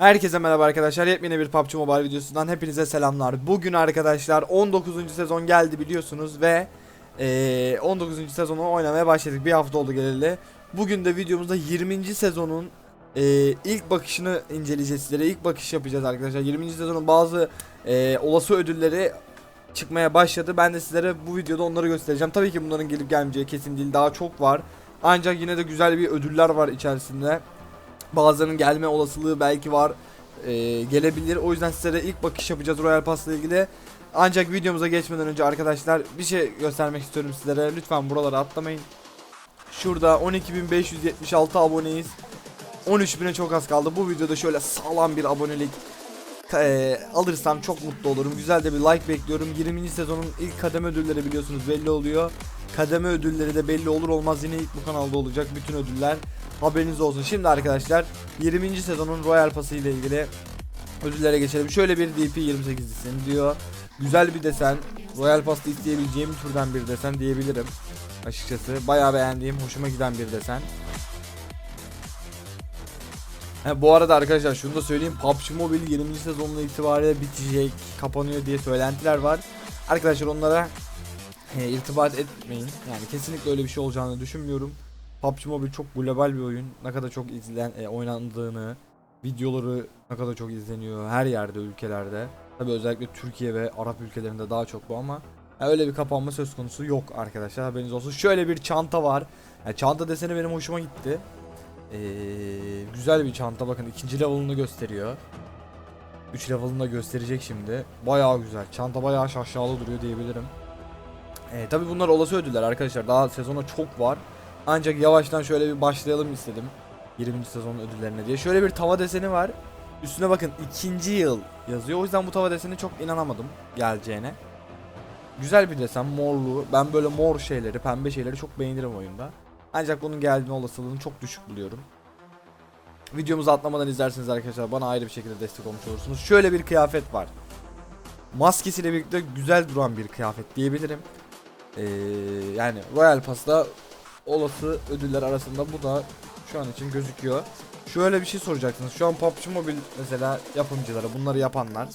Herkese merhaba arkadaşlar. Yepyeni bir PUBG Mobile videosundan hepinize selamlar. Bugün arkadaşlar 19. sezon geldi biliyorsunuz ve eee, 19. sezonu oynamaya başladık. Bir hafta oldu geleli. Bugün de videomuzda 20. sezonun eee, ilk bakışını inceleyeceğiz sizlere. İlk bakış yapacağız arkadaşlar. 20. sezonun bazı eee, olası ödülleri çıkmaya başladı. Ben de sizlere bu videoda onları göstereceğim. Tabii ki bunların gelip gelmeyeceği kesin değil. Daha çok var. Ancak yine de güzel bir ödüller var içerisinde. Bazılarının gelme olasılığı belki var. Ee, gelebilir. O yüzden sizlere ilk bakış yapacağız Royal Pass ile ilgili. Ancak videomuza geçmeden önce arkadaşlar bir şey göstermek istiyorum sizlere. Lütfen buraları atlamayın. Şurada 12.576 aboneyiz. 13.000'e çok az kaldı. Bu videoda şöyle sağlam bir abonelik e, alırsam çok mutlu olurum. Güzel de bir like bekliyorum. 20. sezonun ilk kademe ödülleri biliyorsunuz belli oluyor. Kademe ödülleri de belli olur olmaz yine ilk bu kanalda olacak bütün ödüller. Haberiniz olsun. Şimdi arkadaşlar 20. sezonun Royal Pass'ı ile ilgili ödüllere geçelim. Şöyle bir DP 28 desen diyor. Güzel bir desen. Royal Pass'ta isteyebileceğim türden bir desen diyebilirim. Açıkçası bayağı beğendiğim, hoşuma giden bir desen. He, bu arada arkadaşlar şunu da söyleyeyim. PUBG Mobile 20. sezonuna itibariyle bitecek, kapanıyor diye söylentiler var. Arkadaşlar onlara e, irtibat etmeyin. Yani kesinlikle öyle bir şey olacağını düşünmüyorum. PUBG Mobile çok global bir oyun. Ne kadar çok izlen e, oynandığını, videoları ne kadar çok izleniyor her yerde ülkelerde. Tabi özellikle Türkiye ve Arap ülkelerinde daha çok bu ama ya öyle bir kapanma söz konusu yok arkadaşlar haberiniz olsun. Şöyle bir çanta var. Yani çanta deseni benim hoşuma gitti. Ee, güzel bir çanta bakın ikinci level'ını gösteriyor. 3 level'ını da gösterecek şimdi. Bayağı güzel. Çanta bayağı şaşalı duruyor diyebilirim. Ee, tabi bunlar olası ödüller arkadaşlar. Daha sezona çok var. Ancak yavaştan şöyle bir başlayalım istedim. 20. sezon ödüllerine diye. Şöyle bir tava deseni var. Üstüne bakın ikinci yıl yazıyor. O yüzden bu tava deseni çok inanamadım geleceğine. Güzel bir desen morlu. Ben böyle mor şeyleri, pembe şeyleri çok beğenirim oyunda. Ancak bunun geldiğine olasılığını çok düşük buluyorum. Videomuzu atlamadan izlerseniz arkadaşlar bana ayrı bir şekilde destek olmuş olursunuz. Şöyle bir kıyafet var. Maskesiyle birlikte güzel duran bir kıyafet diyebilirim. Ee, yani Royal Pass'ta olası ödüller arasında bu da şu an için gözüküyor. Şöyle bir şey soracaksınız. Şu an PUBG Mobile mesela yapımcıları, bunları yapanlar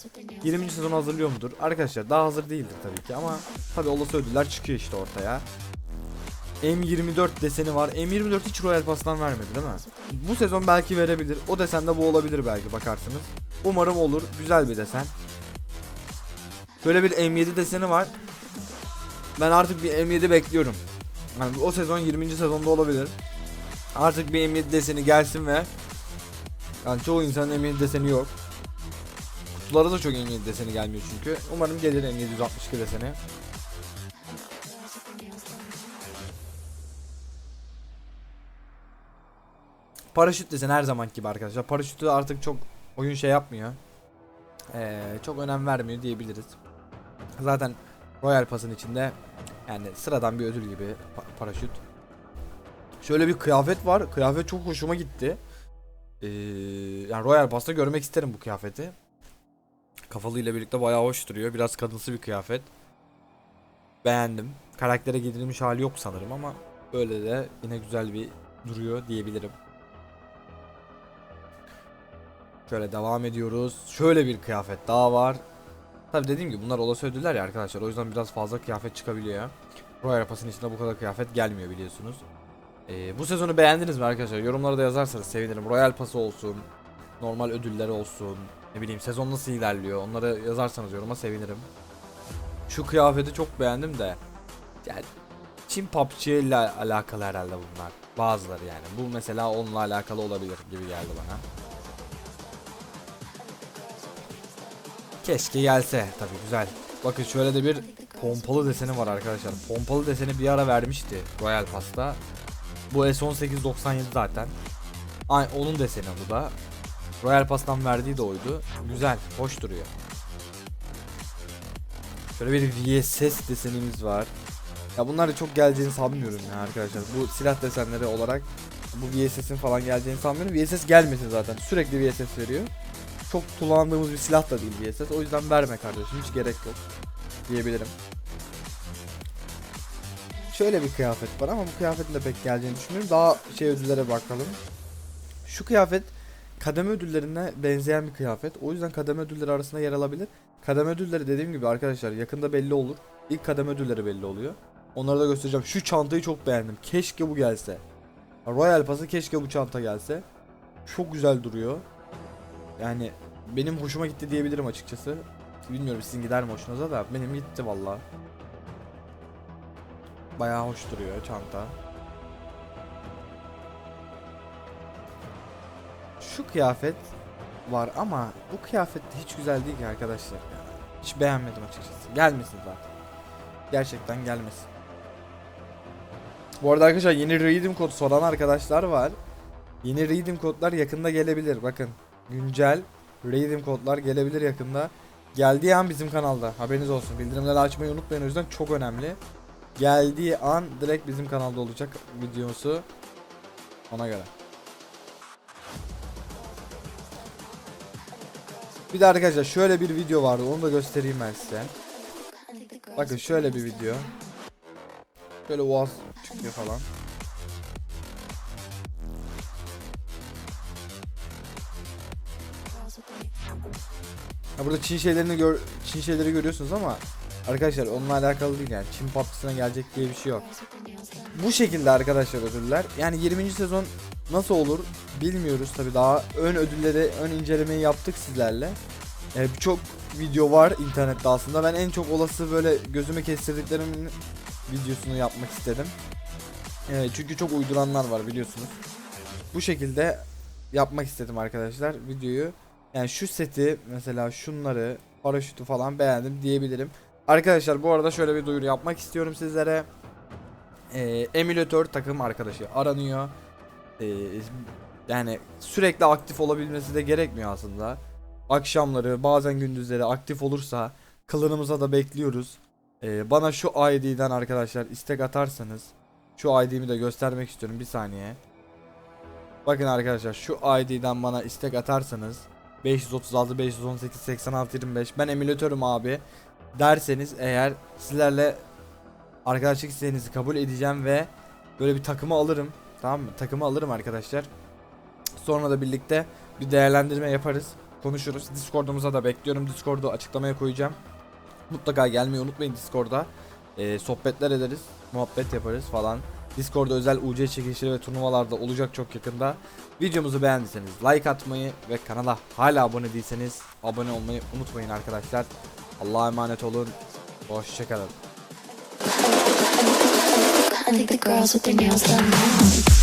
20. sezon hazırlıyor mudur? Arkadaşlar daha hazır değildir tabii ki ama tabii olası ödüller çıkıyor işte ortaya. M24 deseni var. M24 hiç Royal Pass'tan vermedi değil mi? Bu sezon belki verebilir. O desende bu olabilir belki bakarsınız. Umarım olur. Güzel bir desen. Şöyle bir M7 deseni var. Ben artık bir M7 bekliyorum. Yani o sezon 20. sezonda olabilir. Artık bir M7 deseni gelsin ve yani çoğu insanın M7 deseni yok. Kutulara da çok M7 deseni gelmiyor çünkü. Umarım gelir M762 deseni. Paraşüt deseni her zaman gibi arkadaşlar. Paraşütü artık çok oyun şey yapmıyor. Ee, çok önem vermiyor diyebiliriz. Zaten Royal Pass'ın içinde yani sıradan bir ödül gibi pa- paraşüt. Şöyle bir kıyafet var. Kıyafet çok hoşuma gitti. Ee, yani Royal Pass'ta görmek isterim bu kıyafeti. Kafalı ile birlikte bayağı hoş duruyor. Biraz kadınsı bir kıyafet. Beğendim. Karaktere giydirilmiş hali yok sanırım ama böyle de yine güzel bir duruyor diyebilirim. Şöyle devam ediyoruz. Şöyle bir kıyafet daha var. Tabi dediğim gibi bunlar olası ödüller ya arkadaşlar. O yüzden biraz fazla kıyafet çıkabiliyor. Royal Pass'ın içinde bu kadar kıyafet gelmiyor biliyorsunuz. Ee, bu sezonu beğendiniz mi arkadaşlar? Yorumlara da yazarsanız sevinirim. Royal Pass'ı olsun. Normal ödüller olsun. Ne bileyim sezon nasıl ilerliyor. Onları yazarsanız yoruma sevinirim. Şu kıyafeti çok beğendim de. Yani Çin PUBG ile alakalı herhalde bunlar. Bazıları yani. Bu mesela onunla alakalı olabilir gibi geldi bana. Keşke gelse tabii güzel. Bakın şöyle de bir pompalı deseni var arkadaşlar. Pompalı deseni bir ara vermişti Royal Pass'ta. Bu S1897 zaten. Ay onun deseni bu da. Royal Pass'tan verdiği de oydu. Güzel, hoş duruyor. Şöyle bir VSS desenimiz var. Ya bunlar da çok geleceğini sanmıyorum ya arkadaşlar. Bu silah desenleri olarak bu VSS'in falan geleceğini sanmıyorum. VSS gelmesin zaten. Sürekli VSS veriyor çok kullandığımız bir silah da değil VSS. O yüzden verme kardeşim hiç gerek yok diyebilirim. Şöyle bir kıyafet var ama bu kıyafetin de pek geleceğini düşünmüyorum. Daha şey ödüllere bakalım. Şu kıyafet kademe ödüllerine benzeyen bir kıyafet. O yüzden kademe ödülleri arasında yer alabilir. Kademe ödülleri dediğim gibi arkadaşlar yakında belli olur. İlk kademe ödülleri belli oluyor. Onları da göstereceğim. Şu çantayı çok beğendim. Keşke bu gelse. Royal Pass'a keşke bu çanta gelse. Çok güzel duruyor. Yani benim hoşuma gitti diyebilirim açıkçası. Bilmiyorum sizin gider mi hoşunuza da benim gitti valla. Bayağı hoş duruyor çanta. Şu kıyafet var ama bu kıyafet de hiç güzel değil ki arkadaşlar. ya. Hiç beğenmedim açıkçası. Gelmesin zaten. Gerçekten gelmesin. Bu arada arkadaşlar yeni redeem kod soran arkadaşlar var. Yeni redeem kodlar yakında gelebilir. Bakın güncel redeem kodlar gelebilir yakında. Geldiği an bizim kanalda. Haberiniz olsun. Bildirimleri açmayı unutmayın. O yüzden çok önemli. Geldiği an direkt bizim kanalda olacak videosu. Ona göre. Bir de arkadaşlar şöyle bir video vardı. Onu da göstereyim ben size. Bakın şöyle bir video. Böyle uaz çıkıyor falan. Ha burada Çin şeylerini gör Çin şeyleri görüyorsunuz ama arkadaşlar onunla alakalı değil yani Çin patlısına gelecek diye bir şey yok. Bu şekilde arkadaşlar ödüller. Yani 20. sezon nasıl olur bilmiyoruz tabi daha ön ödülleri ön incelemeyi yaptık sizlerle. Ee, Birçok video var internette aslında. Ben en çok olası böyle gözüme kestirdiklerim videosunu yapmak istedim. Ee, çünkü çok uyduranlar var biliyorsunuz. Bu şekilde yapmak istedim arkadaşlar videoyu. Yani şu seti mesela şunları paraşütü falan beğendim diyebilirim. Arkadaşlar bu arada şöyle bir duyuru yapmak istiyorum sizlere. Ee, emülatör takım arkadaşı aranıyor. Ee, yani sürekli aktif olabilmesi de gerekmiyor aslında. Akşamları bazen gündüzleri aktif olursa klanımıza da bekliyoruz. Ee, bana şu ID'den arkadaşlar istek atarsanız şu ID'mi de göstermek istiyorum bir saniye. Bakın arkadaşlar şu ID'den bana istek atarsanız 536 518 86 25 ben emülatörüm abi derseniz eğer sizlerle arkadaşlık isteğinizi kabul edeceğim ve böyle bir takımı alırım. Tamam mı? Takımı alırım arkadaşlar. Sonra da birlikte bir değerlendirme yaparız. Konuşuruz. Discord'umuza da bekliyorum. Discord'u açıklamaya koyacağım. Mutlaka gelmeyi unutmayın Discord'a. Ee, sohbetler ederiz. Muhabbet yaparız falan. Discord'da özel UC çekilişleri ve turnuvalarda olacak çok yakında. Videomuzu beğendiyseniz like atmayı ve kanala hala abone değilseniz abone olmayı unutmayın arkadaşlar. Allah'a emanet olun. Hoşçakalın. I think the girls with their nails love